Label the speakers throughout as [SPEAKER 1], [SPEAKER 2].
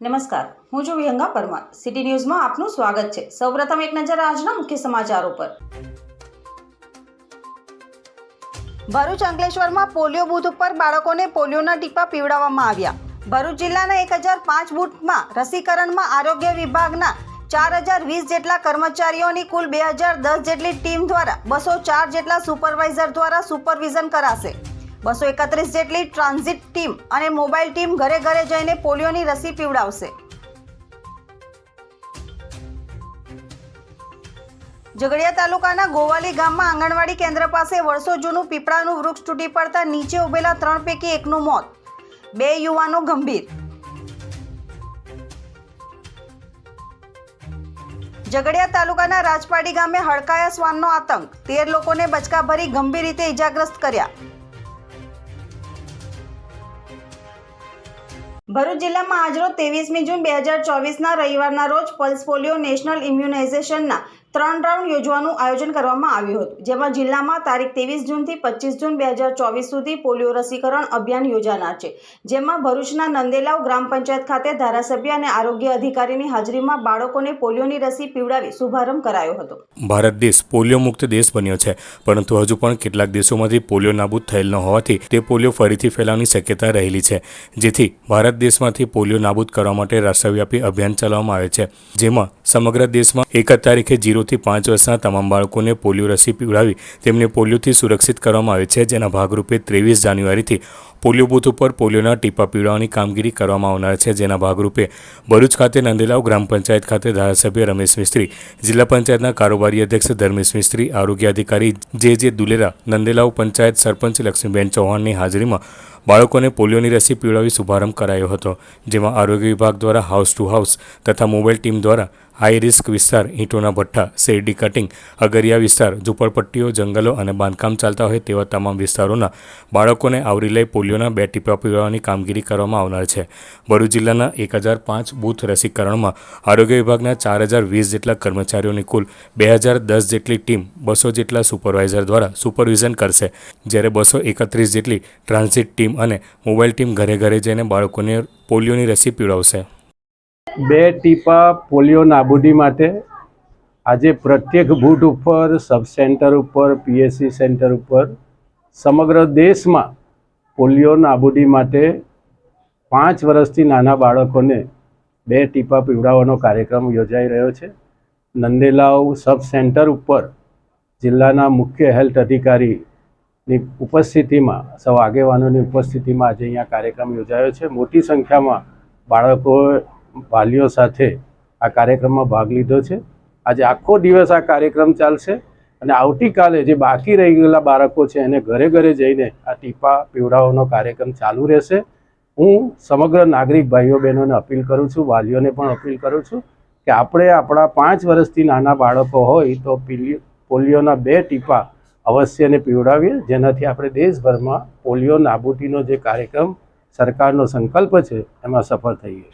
[SPEAKER 1] નમસ્કાર. હું છું વિહંગા પરમાર. સિટી ન્યૂઝમાં આપનું સ્વાગત છે. સૌપ્રથમ એક નજર આજના મુખ્ય સમાચારો પર. ભરૂચ અંકલેશ્વરમાં પોલિયો બૂથ ઉપર બાળકોને પોલિયોના ટીપા પીવડાવવામાં આવ્યા. ભરૂચ જિલ્લાના એક હજાર પાંચ બૂથમાં રસીકરણમાં આરોગ્ય વિભાગના ચાર હજાર વીસ જેટલા કર્મચારીઓની કુલ બે હજાર દસ જેટલી ટીમ દ્વારા બસો ચાર જેટલા સુપરવાઇઝર દ્વારા સુપરવિઝન કરાશે. બસો એકત્રીસ જેટલી ટ્રાન્ઝિટ ટીમ અને મોબાઈલ ટીમ ઘરે ઘરે જઈને પોલિયોની રસી પીવડાવશે. ઝઘડિયા તાલુકાના ગોવાલી ગામમાં આંગણવાડી કેન્દ્ર પાસે વર્ષો જૂનું પીપળાનું વૃક્ષ તૂટી પડતા નીચે ઉભેલા ત્રણ પૈકી એકનું મોત. બે યુવાનો ગંભીર. ઝઘડિયા તાલુકાના રાજપાડી ગામે હડકાયા શ્વાનનો આતંક. તેર લોકોને બચકા ભરી ગંભીર રીતે ઇજાગ્રસ્ત કર્યા. ભરૂચ જિલ્લામાં આજરોજ ત્રેવીસમી જૂન બે હજાર ચોવીસના રવિવારના રોજ પલ્સ પોલિયો નેશનલ ઇમ્યુનાઇઝેશનના ત્રણ રાઉન્ડ યોજવાનું આયોજન કરવામાં આવ્યું હતું, જેમાં જિલ્લામાં તારીખ ત્રેવીસ જૂનથી પચીસ જૂન બે હજાર ચોવીસ સુધી પોલિયો રસીકરણ અભિયાન યોજાનાર છે, જેમાં ભરૂચના નંદેલાવ ગ્રામ પંચાયત ખાતે ધારાસભ્ય અને આરોગ્ય અધિકારીની હાજરીમાં બાળકોને પોલિયોની રસી પીવડાવી શુભારંભ કરાયો હતો.
[SPEAKER 2] ભારત દેશ પોલિયો મુક્ત દેશ બન્યો છે, પરંતુ હજુ પણ કેટલાક દેશોમાંથી પોલિયો નાબૂદ થયેલ ન હોવાથી તે પોલિયો ફરીથી ફેલાવાની શક્યતા રહેલી છે, જેથી ભારત દેશમાંથી પોલિયો નાબૂદ કરવા માટે રાષ્ટ્રવ્યાપી અભિયાન ચલાવવામાં આવે છે, જેમાં સમગ્ર દેશમાં એક તારીખે તારીખે જીરોથી પાંચ વર્ષના તમામ બાળકોને પોલિયો રસી પીવડાવી તેમને પોલિયોથી સુરક્ષિત કરવામાં આવે છે, જેના ભાગરૂપે ત્રેવીસ જાન્યુઆરીથી પોલિયો બૂથ ઉપર પોલિયોના ટીપા પીવડાવવાની કામગીરી કરવામાં આવનાર છે. જેના ભાગરૂપે ભરૂચ ખાતે નંદેલાવ ગ્રામ પંચાયત ખાતે ધારાસભ્ય રમેશ મિસ્ત્રી, જિલ્લા પંચાયતના કારોબારી અધ્યક્ષ ધર્મેશ મિસ્ત્રી, આરોગ્ય અધિકારી જે જે દુલેરા, નંદેલાવ પંચાયત સરપંચ લક્ષ્મીબેન ચૌહાણની હાજરીમાં બાળકોને પોલિયોની રસી પીવડાવી શુભારંભ કરાયો હતો. જેમાં આરોગ્ય વિભાગ દ્વારા હાઉસ ટુ હાઉસ તથા મોબાઈલ ટીમ દ્વારા હાઈ રિસ્ક વિસ્તાર, ઈંટોના ભઠ્ઠા, શેરડી કટિંગ, અગરિયા વિસ્તાર, ઝૂંપડપટ્ટીઓ, જંગલો અને બાંધકામ ચાલતા હોય તેવા તમામ વિસ્તારોના બાળકોને આવરી લઈ પોલિયોના બે ટીપા પીવડાવવાની કામગીરી કરવામાં આવનાર છે. ભરૂચ જિલ્લાના એક હજાર પાંચ બૂથ રસીકરણમાં આરોગ્ય વિભાગના ચાર હજાર વીસ જેટલા કર્મચારીઓની કુલ બે હજાર દસ જેટલી ટીમ બસો જેટલા સુપરવાઇઝર દ્વારા સુપરવિઝન કરશે. જ્યારે બસો એકત્રીસ જેટલી ટ્રાન્ઝિટ ટીમ અને મોબાઈલ ટીમ ઘરે ઘરે જઈને બાળકોને પોલિયોની રસી પીવડાવશે.
[SPEAKER 3] બે ટીપા પોલિયો નાબૂદી માટે આજે પ્રત્યેક બૂથ ઉપર, સબ સેન્ટર ઉપર, પીએસસી સેન્ટર ઉપર સમગ્ર દેશમાં પોલિયો નાબૂદી માટે પાંચ વર્ષથી નાના બાળકોને બે ટીપા પીવડાવવાનો કાર્યક્રમ યોજાઈ રહ્યો છે. નંદેલાવ સબ સેન્ટર ઉપર જિલ્લાના મુખ્ય હેલ્થ અધિકારીની ઉપસ્થિતિમાં, સૌ આગેવાનોની ઉપસ્થિતિમાં આજે અહીંયા કાર્યક્રમ યોજાયો છે. મોટી સંખ્યામાં બાળકો વાલીઓ સાથે આ કાર્યક્રમમાં ભાગ લીધો છે. આજે આખો દિવસ આ કાર્યક્રમ ચાલશે. અને આવતીકાલે જે બાકી રહી ગયેલા બાળકો છે એને ઘરે ઘરે જઈને આ ટીપા પીવડાવવાનો કાર્યક્રમ ચાલુ રહેશે. હું સમગ્ર નાગરિક ભાઈઓ બહેનોને અપીલ કરું છું, વાલીઓને પણ અપીલ કરું છું કે આપણે આપણા પાંચ વર્ષથી નાના બાળકો હોય તો પીલી, પોલિયોના બે ટીપા અવશ્યને પીવડાવીએ, જેનાથી આપણે દેશભરમાં પોલિયો નાબૂદીનો જે કાર્યક્રમ સરકારનો સંકલ્પ છે, એમાં સફળ થઈએ.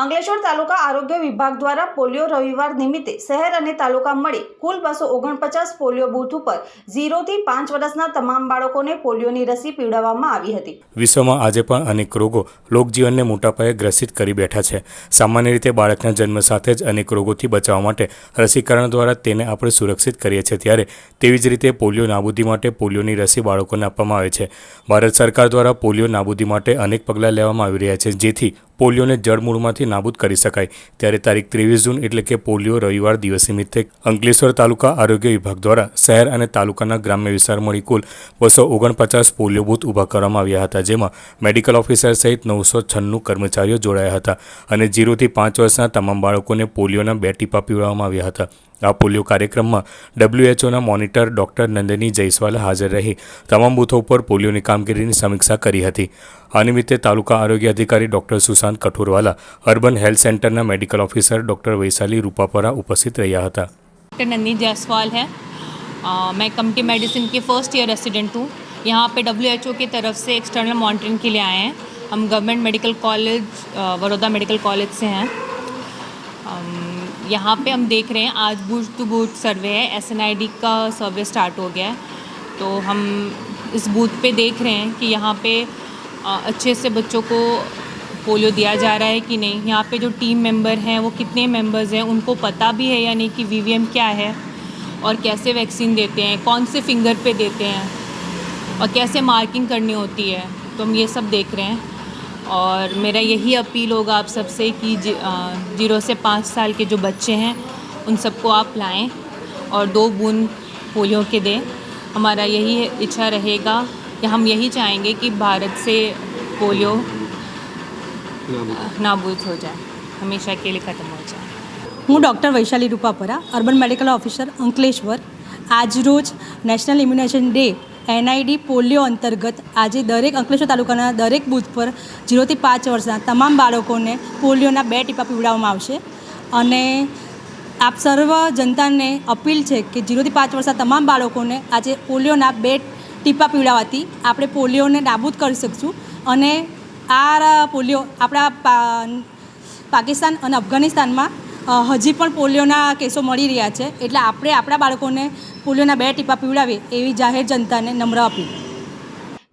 [SPEAKER 1] અંકલેશ્વર તાલુકા આરોગ્ય વિભાગ દ્વારા પોલિયો રવિવાર નિમિત્તે શહેર અને તાલુકા મળી કુલ બસો ઓગણપચાસ પોલિયો બૂથ ઉપર ઝીરોથી પાંચ વર્ષના તમામ બાળકોને પોલિયોની રસી પીવડાવવામાં આવી હતી.
[SPEAKER 2] વિશ્વમાં આજે પણ અનેક રોગો લોકજીવનને મોટા પાયે ગ્રસિત કરી બેઠા છે. સામાન્ય રીતે બાળકના જન્મ સાથે જ અનેક રોગોથી બચાવવા માટે રસીકરણ દ્વારા તેને આપણે સુરક્ષિત કરીએ છીએ ત્યારે તેવી જ રીતે પોલિયો નાબૂદી માટે પોલિયોની રસી બાળકોને આપવામાં આવે છે. ભારત સરકાર દ્વારા પોલિયો નાબૂદી માટે અનેક પગલાં લેવામાં આવી રહ્યા છે, જેથી પોલિયોને જળમૂળમાંથી નાબૂદ કરી શકાય. ત્યારે તારીખ ત્રેવીસ જૂન એટલે કે પોલિયો રવિવાર દિવસ નિમિત્તે અંકલેશ્વર તાલુકા આરોગ્ય વિભાગ દ્વારા શહેર અને તાલુકાના ગ્રામ્ય વિસ્તાર મળી કુલ બસો ઓગણપચાસ પોલિયો બૂથ ઊભા કરવામાં આવ્યા હતા, જેમાં મેડિકલ ઓફિસર સહિત નવસો છન્નું કર્મચારીઓ જોડાયા હતા અને જીરોથી પાંચ વર્ષના તમામ બાળકોને પોલિયોના બે ટીપા પીવડાવવામાં આવ્યા હતા. આ પોલિયો કાર્યક્રમમાં ડબ્લ્યુએચઓના મોનિટર ડોક્ટર નંદની જયસ્વાલ હાજર રહી તમામ બૂથો ઉપર પોલિયોની કામગીરીની સમીક્ષા કરી હતી આ નિમિત્તે તાલુકા આરોગ્ય અધિકારી doctor Sushant Kathorwala urban health સેન્ટરના medical officer doctor Vaishali Rupapara ઉપસ્થિત રહ્યા હતા
[SPEAKER 4] डॉक्टर नंदी जायसवाल है अ, मैं कम्युनिटी मेडिसिन के फर्स्ट ईयर रेसिडेंट हूँ यहाँ पे डब्ल्यू एच ओ की तरफ से एक्सटर्नल मॉनिटरिंग के लिए आए हैं हम गवर्नमेंट मेडिकल कॉलेज अ, बड़ौदा मेडिकल कॉलेज से हैं अम, यहाँ पे हम देख रहे हैं, आज बूथ टू बूथ सर्वे है एसएनआईडी का सर्वे स्टार्ट हो गया है। तो हम इस बूथ पे देख रहे हैं कि यहाँ पे अच्छे से बच्चों को पोलियो दिया जा रहा है कि नहीं। यहाँ पे जो टीम मेंबर हैं, वो कितने मेंबर्स हैं, उनको पता भी है या नहीं कि वीवीएम क्या है और कैसे वैक्सीन देते हैं, कौन से फिंगर पे देते हैं और कैसे मार्किंग करनी होती है। तो हम ये सब देख रहे हैं। और मेरा यही अपील होगा आप सबसे कि जि- अ, जीरो से पाँच साल के जो बच्चे हैं उन सबको आप लाएं और दो बूंद पोलियो के दें हमारा यही इच्छा रहेगा या हम यही चाहेंगे कि भारत से पोलियो नाबूद हो जाए हमेशा के लिए ख़त्म हो जाए
[SPEAKER 5] હું doctor Vaishali Rupapara urban medical officer Ankleshwar આજરોજ નેશનલ ઇમ્યુનેશન ડે NID polio અંતર્ગત આજે દરેક અંકલેશ્વર તાલુકાના દરેક બૂથ પર જીરોથી પાંચ વર્ષના તમામ બાળકોને પોલિયોના બે ટીપા પીવડાવવામાં આવશે. અને આપ સર્વ જનતાને અપીલ છે કે જીરોથી પાંચ વર્ષના તમામ બાળકોને આજે પોલિયોના બે ટીપા પીવડાવવાથી આપણે પોલિયોને નાબૂદ કરી શકશું. અને આ પોલિયો આપણા પાકિસ્તાન અને અફઘાનિસ્તાનમાં હજી પણ પોલિયોના કેસો મળી રહ્યા છે. એટલે આપણે આપણા બાળકોને પોલિયોના બે ટીપા પીવડાવીએ એવી જાહેર જનતાને નમ્ર અપીલ.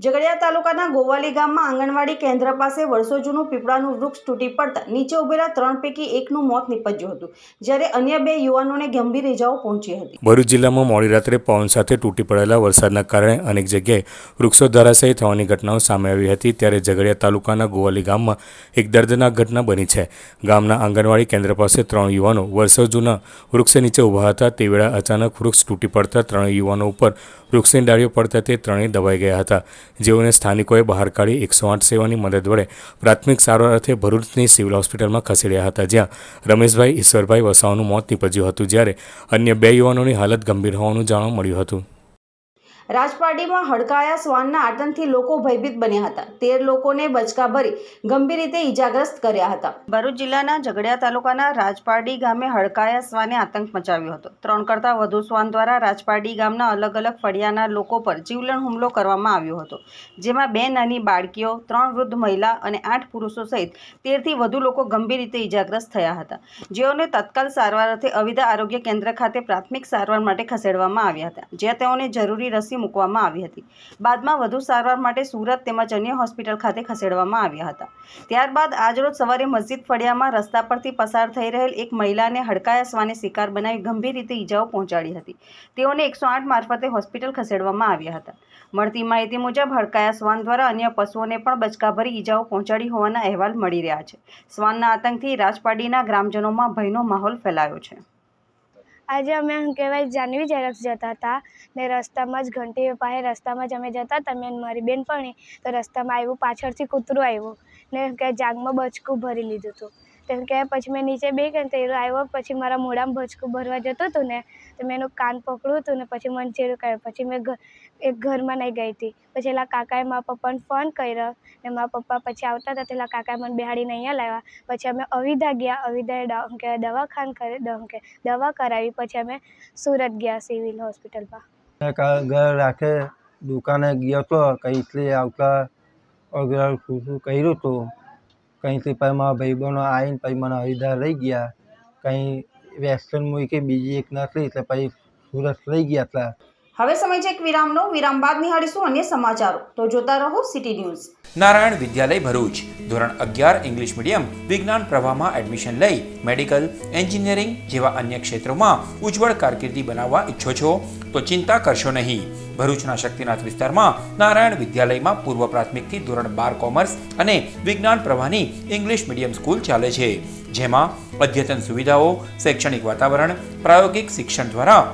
[SPEAKER 1] ઝઘડિયા તાલુકાના ગોવાલી ગામમાં આંગણવાડી કેન્દ્ર પાસે વર્ષો જૂનું પીપળાનું વૃક્ષ તૂટી પડતા નીચે ઉભેલા ત્રણ પૈકી એકનું મોત નીપજ્યું હતું, જ્યારે અન્ય બે યુવાનોને ગંભીર ઇજાઓ પહોંચી હતી.
[SPEAKER 2] ભરૂચ જિલ્લામાં મોડી રાત્રે પવન સાથે તૂટી પડેલા વરસાદના કારણે અનેક જગ્યાએ વૃક્ષો ધરાશયી થવાની ઘટનાઓ સામે આવી હતી, ત્યારે ઝઘડિયા તાલુકાના ગોવાલી ગામમાં એક દર્દનાક ઘટના બની છે. ગામના આંગણવાડી કેન્દ્ર પાસે ત્રણ યુવાનો વર્ષો જૂના વૃક્ષ નીચે ઊભા હતા, તે વેળા અચાનક વૃક્ષ તૂટી પડતા ત્રણેય યુવાનો ઉપર વૃક્ષની ડાળીઓ પડતા તે ત્રણેય દબાઈ ગયા હતા. જેઓને સ્થાનિકોએ બહાર કાઢી એકસો આઠ સેવાની મદદ વડે પ્રાથમિક સારવાર અર્થે ભરૂચની સિવિલ હોસ્પિટલમાં ખસેડ્યા હતા, જ્યાં રમેશભાઈ ઈશ્વરભાઈ વસાવાનું મોત નીપજ્યું હતું, જ્યારે અન્ય બે યુવાનોની હાલત ગંભીર હોવાનું જાણવા મળ્યું હતું.
[SPEAKER 1] રાજપારડીમાં હડકાયા શ્વાનના આતંકથી લોકો ભયભીત બન્યા હતા. તેર લોકોને બચકા ભરી ગંભીર રીતે ઈજાગ્રસ્ત કર્યા હતા. ભરૂચ જિલ્લાના ઝઘડિયા તાલુકાના રાજપારડી ગામે હડકાયા શ્વાને આતંક મચાવ્યો હતો. ત્રણ કરતાં વધુ શ્વાન દ્વારા રાજપારડી ગામના અલગ અલગ ફળિયાના લોકો પર જીવલેણ હુમલો કરવામાં આવ્યો હતો. જેમાં બે નાની બાળકીઓ, ત્રણ વૃદ્ધ મહિલા અને આઠ પુરુષો સહિત તેરથી વધુ લોકો ગંભીર રીતે ઈજાગ્રસ્ત થયા હતા. જેઓને તત્કાલ સારવાર અર્થે અવિધા આરોગ્ય કેન્દ્ર ખાતે પ્રાથમિક સારવાર માટે ખસેડવામાં આવ્યા હતા. જ્યાં તેઓને જરૂરી રસી મૂકવામાં આવી હતી. બાદમાં વધુ સારવાર માટે સુરત તેમજ અન્ય હોસ્પિટલ ખાતે ખસેડવામાં આવ્યા હતા. ત્યારબાદ આજરોજ સવારે મસ્જિદ ફળિયામાં રસ્તા પરથી પસાર થઈ રહેલ એક મહિલાને હડકાયા શ્વાને શિકાર બનાવી ગંભીર રીતે ઈજાઓ પહોંચાડી હતી. તેઓને એકસો આઠ મારફતે હોસ્પિટલ ખસેડવામાં આવ્યા હતા. મળતી માહિતી મુજબ હડકાયા શ્વાન દ્વારા અન્ય પશુઓને પણ બચકાભરી ઈજાઓ પહોંચાડી હોવાના અહેવાલ મળી રહ્યા છે. શ્વાનના આતંકથી રાજપાડીના ગ્રામજનોમાં ભયનો માહોલ ફેલાયો છે.
[SPEAKER 6] આજે અમે શું કહેવાય જાનવી ઝેરોક્ષ જતા હતા ને રસ્તામાં જ ઘંટી પાસે રસ્તામાં જ અમે જતા હતા, મેં મારી બેનપણી. તો રસ્તામાં આવ્યું, પાછળથી કૂતરું આવ્યું ને કે જાગમાં બચકું ભરી લીધું હતું. તેમ કે પછી મેં નીચે બે કે તો આવ્યો પછી મારા મોઢામાં બચકું ભરવા જતું હતું ને, તો મેં એનું કાન પકડ્યું હતું ને, પછી મને ચેડું કર્યું. પછી મેં એક ઘરમાં નહીં ગઈ હતી. પછી એલા કાકાએ મારા પપ્પાને ફોન કર્યો ને મારા પપ્પા પછી આવતા હતા તેલા કાકાએ મને બેહાડીને અહીંયા લાવ્યા. પછી અમે અવિધા ગયા અવિધાએ ડ- કે દવાખાન કરે, દ- કે દવા કરાવી. પછી અમે સુરત ગયા સિવિલ હોસ્પિટલમાં.
[SPEAKER 7] ઘર રાખે, દુકાને ગયો તો કંઈથી આવતા કર્યું હતું કંઈથી પછી મારા ભાઈબંધો આવીને પછી મને હરિદ્વાર લઈ ગયા. કંઈ વેસ્ટર્ન મૂકી બીજી એક નથી એટલે પછી સુરત લઈ ગયા હતા.
[SPEAKER 1] હવે સમય છે એક વિરામનો. વિરામ બાદ નિહાળીશું અન્ય સમાચારો. તો જોતા રહો સિટી ન્યૂઝ.
[SPEAKER 8] નારાયણ વિદ્યાલય ભરૂચ. ધોરણ અગિયાર, ઇંગ્લિશ મીડિયમ, વિજ્ઞાન પ્રવાહમાં એડમિશન લઈ મેડિકલ એન્જિનિયરિંગ જેવા અન્ય ક્ષેત્રોમાં ઉજ્જવળ કારકિર્દી બનાવવા ઈચ્છો છો? તો ચિંતા કરશો નહીં. ભરૂચના શક્તિનાથ વિસ્તારમાં નારાયણ વિદ્યાલયમાં પૂર્વ પ્રાથમિકથી ધોરણ બાર કોમર્સ અને વિજ્ઞાન પ્રવાહની ઇંગ્લિશ મીડિયમ સ્કૂલ ચાલે છે. જેમાં અદ્યતન સુવિધાઓ, શૈક્ષણિક વાતાવરણ, પ્રાયોગિક શિક્ષણ દ્વારા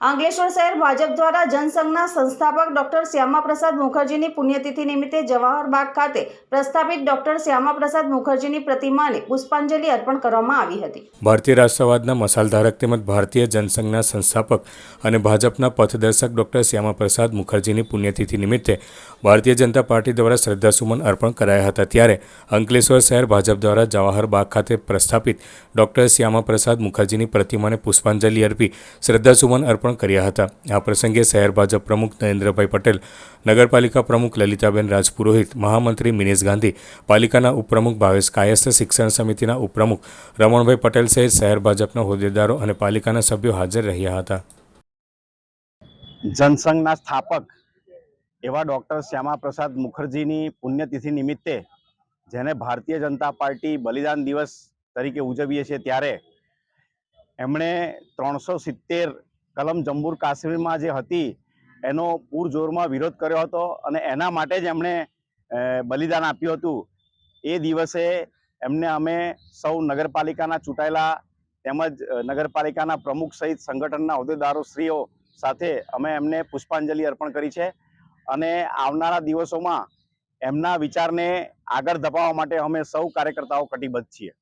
[SPEAKER 1] અંકલેશ્વર શહેર ભાજપ દ્વારા જનસંઘના સંસ્થાપક ડોક્ટર શ્યામાપ્રસાદ મુખર્જીની પુણ્યતિથિ નિમિત્તે જવાહર બાગ ખાતે પ્રસ્થાપિત ડોક્ટર શ્યામાપ્રસાદ મુખર્જીની પ્રતિમાને પુષ્પાંજલિ અર્પણ કરવામાં આવી હતી.
[SPEAKER 2] ભારતીય રાષ્ટ્રવાદના મસાલધારક તેમજ ભારતીય જનસંઘના સંસ્થાપક અને ભાજપના પથદર્શક ડોક્ટર શ્યામાપ્રસાદ મુખર્જીની પુણ્યતિથિ નિમિત્તે ભારતીય જનતા પાર્ટી દ્વારા શ્રદ્ધાસુમન અર્પણ કરાયા હતા. ત્યારે અંકલેશ્વર શહેર ભાજપ દ્વારા જવાહર બાગ ખાતે પ્રસ્થાપિત ડોક્ટર શ્યામાપ્રસાદ મુખર્જીની પ્રતિમાને પુષ્પાંજલિ અર્પી શ્રદ્ધાસુમન અર્પણ કર્યા હતા. આ પ્રસંગે શહેર ભાજપ પ્રમુખ નરેન્દ્રભાઈ પટેલ, નગરપાલિકા પ્રમુખ લલિતાબેન રાજપુરોહિત, મહામંત્રી મિનેશ ગાંધી, પાલિકાના ઉપપ્રમુખ ભાવેશ કાયસ્થ, શિક્ષણ સમિતિના ઉપપ્રમુખ રમણભાઈ પટેલ સહિત શહેર ભાજપના હોદ્દેદારો અને પાલિકાના સભ્યો હાજર રહ્યા હતા.
[SPEAKER 9] જનસંઘના સ્થાપક એવા ડૉક્ટર શ્યામાપ્રસાદ મુખર્જીની પુણ્યતિથિ નિમિત્તે, જેને ભારતીય જનતા પાર્ટી બલિદાન દિવસ તરીકે ઉજવીએ છીએ ત્યારે, એમણે ત્રણસો સિત્તેર કલમ જંબુર કાશ્મીરમાં જે હતી, એનો પૂરજોરમાં વિરોધ કર્યો હતો અને એના માટે જ એમણે બલિદાન આપ્યું હતું. એ દિવસે એમને અમે સૌ નગરપાલિકાના ચૂંટાયેલા તેમજ નગરપાલિકાના પ્રમુખ સહિત સંગઠનના હોદ્દેદારો શ્રીઓ સાથે અમે એમને પુષ્પાંજલિ અર્પણ કરી છે અને આવનારા દિવસોમાં એમના વિચારને આગળ ધપાવવા માટે અમે સૌ કાર્યકર્તાઓ કટિબદ્ધ છીએ.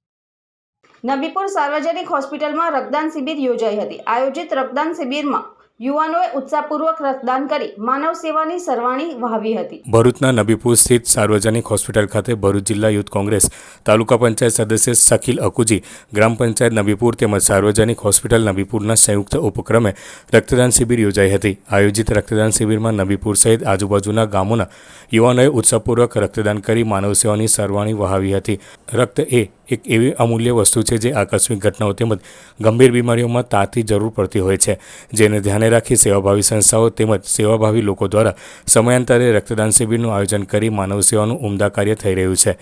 [SPEAKER 1] નબીપુર સાર્વજનિક હોસ્પિટલમાં રક્તદાન શિબિર યોજાઈ હતી. આયોજિત રક્તદાન શિબિરમાં યુવાનોએ ઉત્સાહપૂર્વક રક્તદાન કરી માનવ સેવાની સરવાણી વહાવી હતી.
[SPEAKER 2] ભરૂચના નબીપુર સ્થિત સાર્વજનિક હોસ્પિટલ ખાતે ભરૂચ જિલ્લા યુથ કોંગ્રેસ તાલુકા પંચાયત સદસ્ય શકીલ અકુજી, ગ્રામ પંચાયત નબીપુર તેમજ સાર્વજનિક હોસ્પિટલ નબીપુરના સંયુક્ત ઉપક્રમે રક્તદાન શિબિર યોજાઈ હતી. આયોજિત રક્તદાન શિબિરમાં નબીપુર સહિત આજુબાજુના ગામોના યુવાનોએ ઉત્સાહપૂર્વક રક્તદાન કરી માનવ સેવાની સરવાણી વહાવી હતી. રક્ત એ એક એવી અમૂલ્ય વસ્તુ છે જે આકસ્મિક ઘટનાઓ તેમજ ગંભીર બીમારીઓમાં તાતી જરૂર પડતી હોય છે. જેને ધ્યાને રાખી સેવાભાવી સંસ્થાઓ તેમજ સેવાભાવી લોકો દ્વારા સમયાંતરે રક્તદાન શિબિરનું આયોજન કરી માનવ સેવાનું ઉમદા કાર્ય થઈ રહ્યું છે.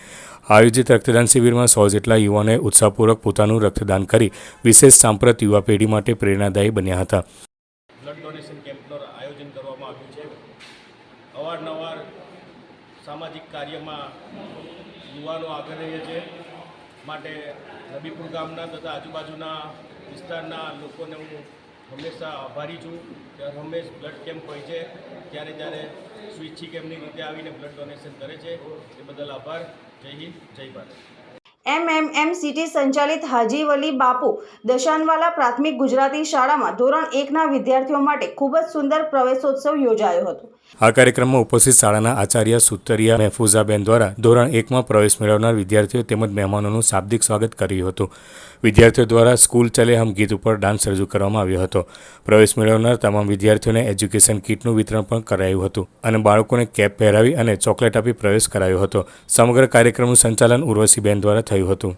[SPEAKER 2] આયોજિત રક્તદાન શિબિરમાં સો જેટલા યુવાનોએ ઉત્સાહપૂર્વક પોતાનું રક્તદાન કરી વિશેષ સાંપ્રત યુવા પેઢી માટે પ્રેરણાદાયી બન્યા હતા
[SPEAKER 10] બ્લડ ડોનેશન કેમ્પનું આયોજન કરવામાં આવ્યું છે અવારનવાર સામાજિક કાર્યમાં યુવાનો આગળ રહે છે માટે નબીપુર ગામના તથા આજુબાજુના વિસ્તારના લોકોને હું હંમેશા આભારી છું કે હંમેશ બ્લડ કેમ્પ હોય છે, ત્યારે ત્યારે સ્વૈચ્છિક એમની રીતે આવીને બ્લડ ડોનેશન કરે છે. એ બદલ આભાર. જય હિન્દ, જય ભારત.
[SPEAKER 1] એમએમએમ સિટી સંચાલિત હાજી વલી બાપુ દશાનવાલા પ્રાથમિક ગુજરાતી શાળામાં ધોરણ એકના વિદ્યાર્થીઓ માટે ખૂબ જ સુંદર પ્રવેશોત્સવ યોજાયો હતો.
[SPEAKER 2] આ કાર્યક્રમમાં ઉપસ્થિત શાળાના આચાર્ય સુતરિયા મહેફૂઝાબેન દ્વારા ધોરણ એકમાં પ્રવેશ મેળવનાર વિદ્યાર્થીઓ તેમજ મહેમાનોનું શાબ્દિક સ્વાગત કર્યું હતું. વિદ્યાર્થીઓ દ્વારા સ્કૂલ ચલે હમ ગીત ઉપર ડાન્સ રજૂ કરવામાં આવ્યો હતો. પ્રવેશ મેળવનાર તમામ વિદ્યાર્થીઓને એજ્યુકેશન કીટનું વિતરણ પણ કરાયું હતું અને બાળકોને કેપ પહેરાવી અને ચોકલેટ આપી પ્રવેશ કરાયો હતો. સમગ્ર કાર્યક્રમનું સંચાલન ઉર્વશીબેન દ્વારા થયું હતું.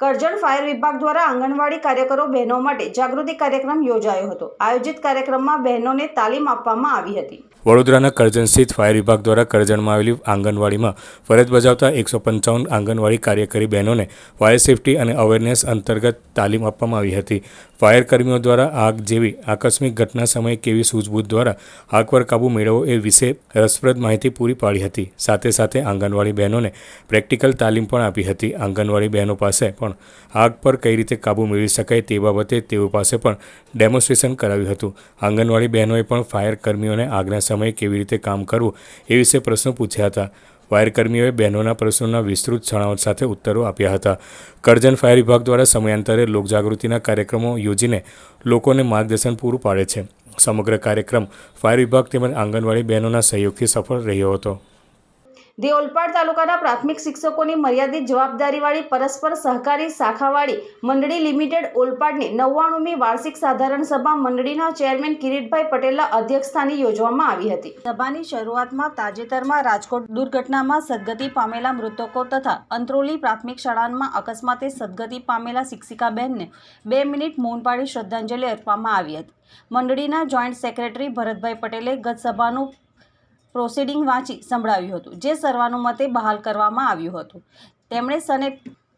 [SPEAKER 1] કરજણ ફાયર વિભાગ દ્વારા આંગણવાડી કાર્યકરો બહેનો માટે જાગૃતિ કાર્યક્રમ યોજાયો હતો. આયોજિત કાર્યક્રમમાં બહેનોને તાલીમ આપવામાં આવી હતી.
[SPEAKER 2] વડોદરાના કરજણ સ્થિત ફાયર વિભાગ દ્વારા કરજણમાં આવેલી આંગણવાડીમાં ફરજ બજાવતા એકસો પંચાવન આંગણવાડી કાર્યકરી બહેનોને ફાયર સેફટી અને અવેરનેસ અંતર્ગત તાલીમ આપવામાં આવી હતી. ફાયર કર્મીઓ દ્વારા આગ જેવી આકસ્મિક ઘટના સમયે કેવી સૂઝબૂછ દ્વારા આગ પર કાબૂ મેળવવો એ વિશે રસપ્રદ માહિતી પૂરી પાડી હતી. સાથે સાથે આંગણવાડી બહેનોને પ્રેક્ટિકલ તાલીમ પણ આપી હતી. આંગણવાડી બહેનો પાસે પણ આગ પર કઈ રીતે કાબૂ મેળવી શકાય તે બાબતે તેઓ પાસે પણ ડેમોન્સ્ટ્રેશન કરાવ્યું હતું. આંગણવાડી બહેનોએ પણ ફાયર કર્મીઓને આગના સમયે કેવી રીતે કામ કરવું એ વિશે પ્રશ્નો પૂછ્યા હતા. ફાયર કર્મીઓએ બહેનોના પ્રશ્નોના વિસ્તૃત છણાવટ સાથે ઉત્તરો આપ્યા હતા. કરજણ ફાયર વિભાગ દ્વારા સમયાંતરે લોકજાગૃતિના કાર્યક્રમો યોજીને લોકોને માર્ગદર્શન પૂરું પાડે છે. સમગ્ર કાર્યક્રમ ફાયર વિભાગ તેમજ આંગણવાડી બહેનોના સહયોગથી સફળ રહ્યો હતો.
[SPEAKER 1] ધી ઓલપાડ તાલુકાના પ્રાથમિક શિક્ષકોની મર્યાદિત જવાબદારીવાળી પરસ્પર સહકારી શાખાવાળી મંડળી લિમિટેડ ઓલપાડની નવ્વાણુમી વાર્ષિક સાધારણ સભા મંડળીના ચેરમેન કિરીટભાઈ પટેલના અધ્યક્ષસ્થાને યોજવામાં આવી હતી. સભાની શરૂઆતમાં તાજેતરમાં રાજકોટ દુર્ઘટનામાં સદગતિ પામેલા મૃતકો તથા અંત્રોલી પ્રાથમિક શાળામાં અકસ્માતે સદગતિ પામેલા શિક્ષિકાબહેનને બે મિનિટ મૌન પાડી શ્રદ્ધાંજલિ અર્પવામાં આવી હતી. મંડળીના જોઈન્ટ સેક્રેટરી ભરતભાઈ પટેલે ગત સભાનું પ્રોસિડિંગ વાંચી સંભળાવ્યું હતું, જે સર્વાનુમતે બહાલ કરવામાં આવ્યું હતું. તેમણે સને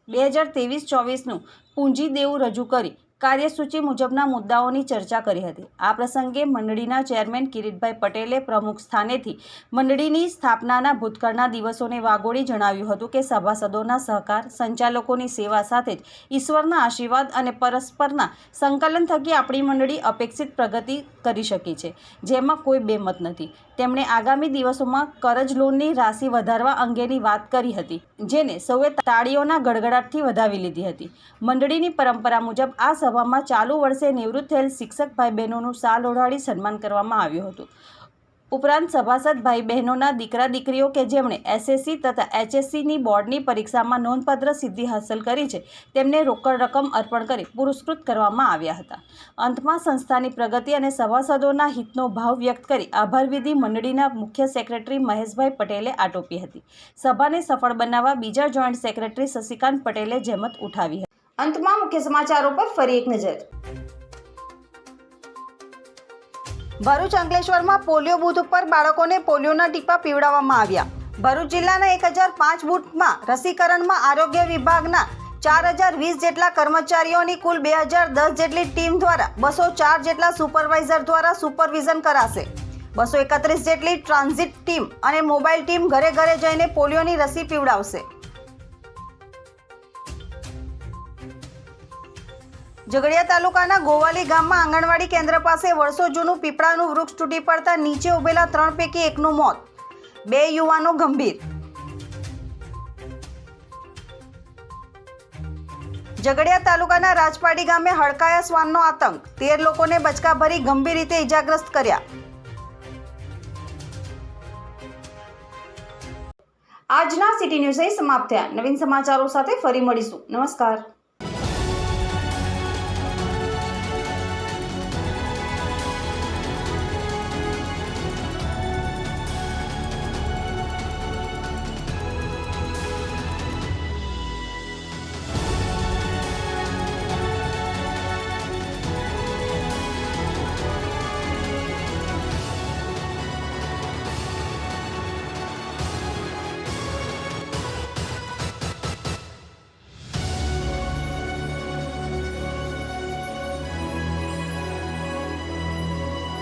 [SPEAKER 1] બે હજાર ત્રેવીસ ચોવીસનું પૂંજી દેવું રજૂ કરી કાર્યસૂચિ મુજબના મુદ્દાઓની ચર્ચા કરી હતી. આ પ્રસંગે મંડળીના ચેરમેન કિરીટભાઈ પટેલે પ્રમુખ સ્થાનેથી મંડળીની સ્થાપનાના ભૂતકાળના દિવસોને વાગોળી જણાવ્યું હતું કે સભાસદોના સહકાર, સંચાલકોની સેવા સાથે જ ઈશ્વરના આશીર્વાદ અને પરસ્પરના સંકલન થકી આપણી મંડળી અપેક્ષિત પ્રગતિ કરી શકી છે, જેમાં કોઈ બેમત નથી. તેમણે આગામી દિવસોમાં કરજ લોનની રાશિ વધારવા અંગેની વાત કરી હતી, જેને સૌએ તાળીઓના ગડગડાટથી વધાવી લીધી હતી. મંડળીની પરંપરા મુજબ આ સભામાં ચાલુ વર્ષે નિવૃત્ત થયેલ શિક્ષક ભાઈ બહેનોનું સાલ ઓઢાડી સન્માન કરવામાં આવ્યું હતું. ઉપરાંત સભાસદ ભાઈ બહેનોના દીકરા દીકરીઓ કે જેમણે એસએસસી તથા એચએસસીની બોર્ડની પરીક્ષામાં નોંધપાત્ર સિદ્ધિ હાંસલ કરી છે, તેમને રોકડ રકમ અર્પણ કરી પુરસ્કૃત કરવામાં આવ્યા હતા. અંતમાં સંસ્થાની પ્રગતિ અને સભાસદોના હિતનો ભાવ વ્યક્ત કરી આભાર વિધિ મંડળીના મુખ્ય સેક્રેટરી મહેશભાઈ પટેલે આટોપી હતી. સભાને સફળ બનાવવા બીજા જોઈન્ટ સેક્રેટરી શશિકાંત પટેલે જહેમત ઉઠાવી હતી. અંતમાં મુખ્ય સમાચારો પર ફરી એક નજર. ભરૂચ અંકલેશ્વરમાં પોલિયો બૂથ ઉપર બાળકોને પોલિયોના ટીપા પીવડાવવામાં આવ્યા. ભરૂચ જિલ્લાના એક હજાર પાંચ બૂથમાં રસીકરણમાં આરોગ્ય વિભાગના ચાર હજાર વીસ જેટલા કર્મચારીઓની કુલ બે હજાર દસ જેટલી ટીમ દ્વારા બસો ચાર જેટલા સુપરવાઇઝર દ્વારા સુપરવિઝન કરાશે. બસો એકત્રીસ જેટલી ટ્રાન્ઝિટ ટીમ અને મોબાઈલ ટીમ ઘરે ઘરે જઈને પોલિયોની રસી પીવડાવશે. ઝઘડિયા તાલુકાના ગોવાલી ગામમાં આંગણવાડી કેન્દ્ર પાસે વર્ષો જૂનું પીપળાનું વૃક્ષ તૂટી પડતા નીચે ઉભેલા ત્રણ પૈકી એકનું મોત. બે યુવાનો ગંભીર. ઝઘડિયા તાલુકાના રાજપાડી ગામે હડકાયા શ્વાનનો આતંક. તેર લોકોને બચકા ભરી ગંભીર રીતે ઇજાગ્રસ્ત કર્યા. આજના સિટી ન્યૂઝ સમાપ્ત થયા. નવીન સમાચારો સાથે ફરી મળીશું. નમસ્કાર.